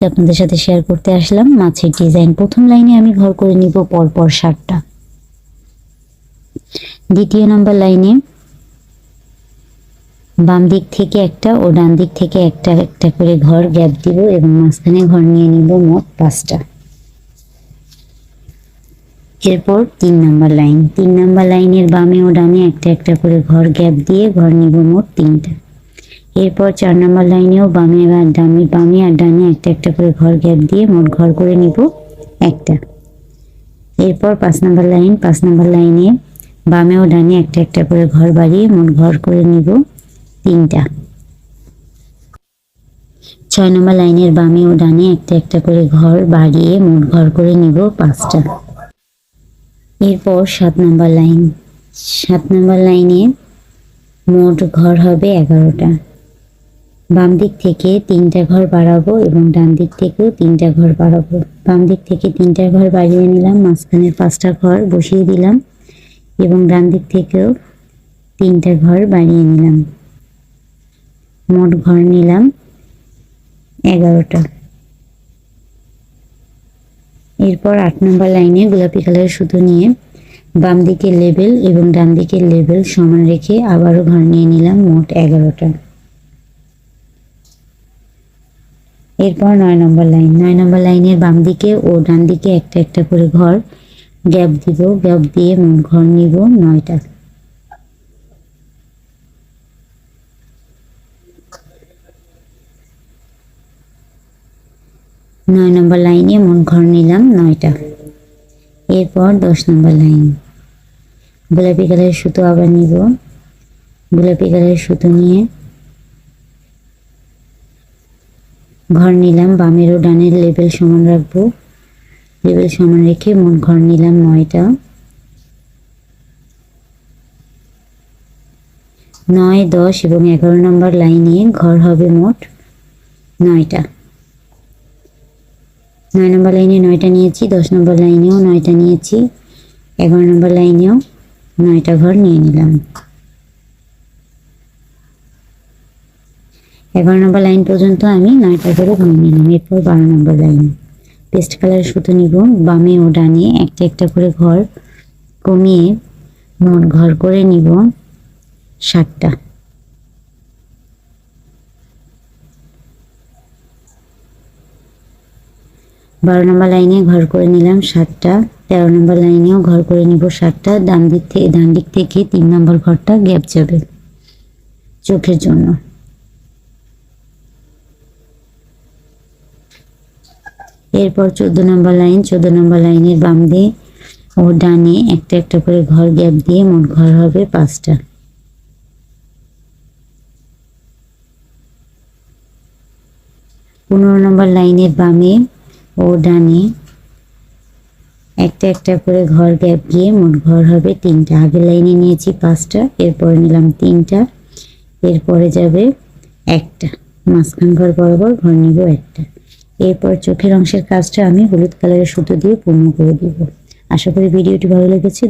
আপনাদের সাথে শেয়ার করতে আসলাম। মাছের ডিজাইন প্রথম লাইনে আমি ঘর করে নিব পরপর ষাটটা দ্বিতীয় নম্বর লাইনে বাম দিক থেকে একটা ও ডান দিক থেকে একটা একটা করে ঘর গ্যাপ দিব এবং মাঝখানে ঘর নিয়ে নিব মোট পাঁচটা। এরপর তিন নম্বর লাইন তিন নম্বর লাইনের বামে ও ডানে একটা একটা করে ঘর গ্যাপ দিয়ে ঘর নিব মোট তিনটা। এরপর চার নম্বর লাইনেও বামে আর ডানে, বামে আর ডানে একটা একটা করে ঘর গ্যাপ দিয়ে মোট ঘর করে নিব একটা। এরপর পাঁচ নম্বর লাইন, পাঁচ নম্বর লাইনে বামে ও ডানে একটা একটা করে ঘর বাড়িয়ে মোট ঘর করে নিব তিনটা। ছয় নম্বর লাইনের বামে ও ডানে একটা একটা করে ঘর বাড়িয়ে মোট ঘর করে নিব পাঁচটা। এরপর সাত নম্বর লাইন, সাত নম্বর লাইনে মোট ঘর হবে এগারোটা। বাম দিক থেকে তিনটা ঘর বাড়াবো এবং ডান দিক থেকেও তিনটা ঘর বাড়াবো। বাম দিক থেকে তিনটা ঘর বাড়িয়ে নিলাম, মাঝখানে পাঁচটা ঘর বসিয়ে দিলাম এবং ডান দিক থেকেও তিনটা ঘর বাড়িয়ে নিলাম। মোট ঘর নিলাম এগারোটা। এরপর আট নম্বর লাইনে গোলাপি কালারের সুতো নিয়ে বাম দিকের লেবেল এবং ডান দিকের লেবেল সমান রেখে আবারও ঘর নিয়ে নিলাম মোট এগারোটা। এরপর নয় নম্বর লাইন। নয় নম্বর লাইনের বাম দিকে ও ডান দিকে একটা একটা করে ঘর। গ্যাপ দিব, গ্যাপ দিয়ে ঘর নিব নয়টা। নয় নম্বর লাইনে মন ঘর নিলাম নয়টা। এরপর দশ নম্বর লাইন। গোলাপি কালারের সুতো আবার নিব। গোলাপি কালারের সুতো নিয়ে ঘর নিলাম বামের ও ডানের লেবেল সমান রাখব। লেবেল সমান রেখে মোট ঘর নিলাম নয়টা। নয়, দশ এবং এগারো নম্বর লাইনে ঘর হবে মোট নয়টা। নয় নম্বর লাইনে নয়টা নিয়েছি, দশ নম্বর লাইনেও নয়টা নিয়েছি, এগারো নম্বর লাইনেও নয়টা ঘর নিয়ে নিলাম। এগারো নম্বর লাইন পর্যন্ত আমি নয়টা করে ঘর নিলাম এরপর বারো নম্বর লাইন। পেস্ট কালার সুতো নিব, বামে ও ডানে একটা একটা করে ঘর কমিয়ে মোট ঘর করে নিব সাতটা। বারো নম্বর লাইনে ঘর করে নিলাম সাতটা, তেরো নম্বর লাইনেও ঘর করে নিব সাতটা, ডান দিক থেকে ডান দিক থেকে তিন নম্বর ঘরটা গ্যাপ যাবে চোখের জন্য। এরপর চোদ্দ নম্বর লাইন, চোদ্দ নম্বর লাইনের বাম দিয়ে ও ডানে একটা একটা করে ঘর গ্যাপ দিয়ে মোট ঘর হবে পাঁচটা। পনেরো নম্বর লাইনের বামে ও ডানে একটা একটা করে ঘর গ্যাপ গিয়ে মোট ঘর হবে তিনটা। আগের লাইনে নিয়েছি পাঁচটা, এরপরে নিলাম তিনটা, এরপরে যাবে একটা। মাঝখান ঘর বরাবর, ঘর নিব একটা। এরপর চোখের অংশের কাজটা আমি হলুদ কালারের সুতো দিয়ে পূর্ণ করে দিব। আশা করি ভিডিওটি ভালো লেগেছে।